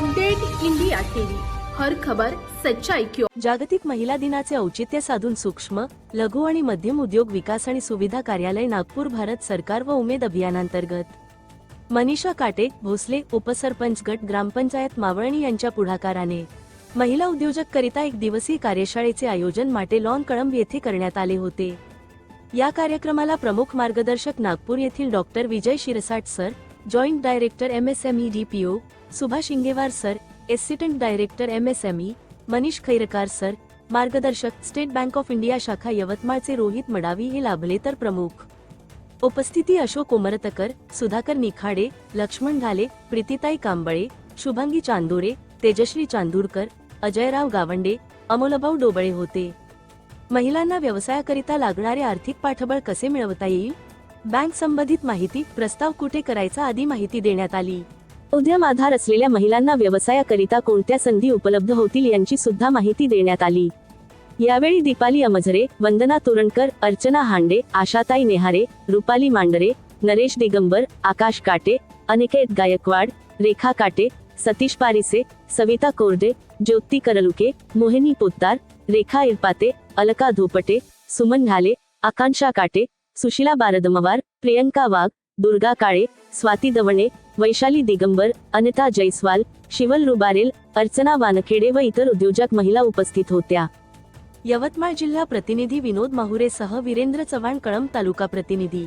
Update India TV. हर खबर सच्चाई क्यों जागतिक महिला दिनाचे औचित्य साधून सूक्ष्म लघु आणि मध्यम उद्योग विकास आणि सुविधा कार्यालय नागपूर भारत सरकार व उमेद अभियानांतर्गत. मनीषा काटे भोसले उपसरपंच गट ग्रामपंचायत मावळणी यांच्या पुढाकाराने. महिला उद्योजक करिता एक दिवसीय कार्यशाळेचे आयोजन माटे लॉन कळंब येथे करण्यात आले होते. या कार्यक्रमाला प्रमुख मार्गदर्शक नागपूर येथील doctor Vijay Shirsat sir joint director M S M E DPO Subhash Ingewar sir assistant director M S M E Manish Khairkar sir मार्गदर्शक स्टेट बँक ऑफ इंडिया शाखा यवतमाळचे रोहित मडावी हे लाभले तर प्रमुख. उपस्थिती अशोक उमरतकर सुधाकर निखाडे लक्ष्मण ढाले प्रीतिताई कांबळे शुभांगी चांदोरे तेजश्री चांदूरकर अजयराव गावंडे अमोलभाऊ डोबळे होते. महिलांना व्यवसायाकरिता लागणारे आर्थिक पाठबळ कसे मिळवता येईल? बँक संबंधित माहिती प्रस्ताव कुठे करायचा आदी माहिती देण्यात आली. उद्यम आधार असलेल्या महिलांना व्यवसायाकरिता कोणत्या संधी उपलब्ध होतील यांची सुद्धा माहिती देण्यात आली. यावेळी दीपाली अमझरे वंदना तोरणकर अर्चना हांडे आशाताई नेहारे रुपाली मांडरे नरेश दिगंबर आकाश काटे अनिकेत गायकवाड रेखा काटे सतीश पारिसे सविता कोरडे ज्योती करलुके मोहिनी पोत्तार रेखा इरपाते अलका धोपटे सुमन घाले आकांक्षा काटे सुशिला बारदमवार प्रियंका वाघ दुर्गा काळे स्वाती दवणे वैशाली दिगंबर अनिता जैस्वाल शिवल रुबारेल अर्चना वानखेडे व इतर उद्योजक महिला उपस्थित होत्या. यवतमाळ जिल्हा प्रतिनिधी विनोद माहुरेसह वीरेंद्र चव्हाण कळंब तालुका प्रतिनिधी.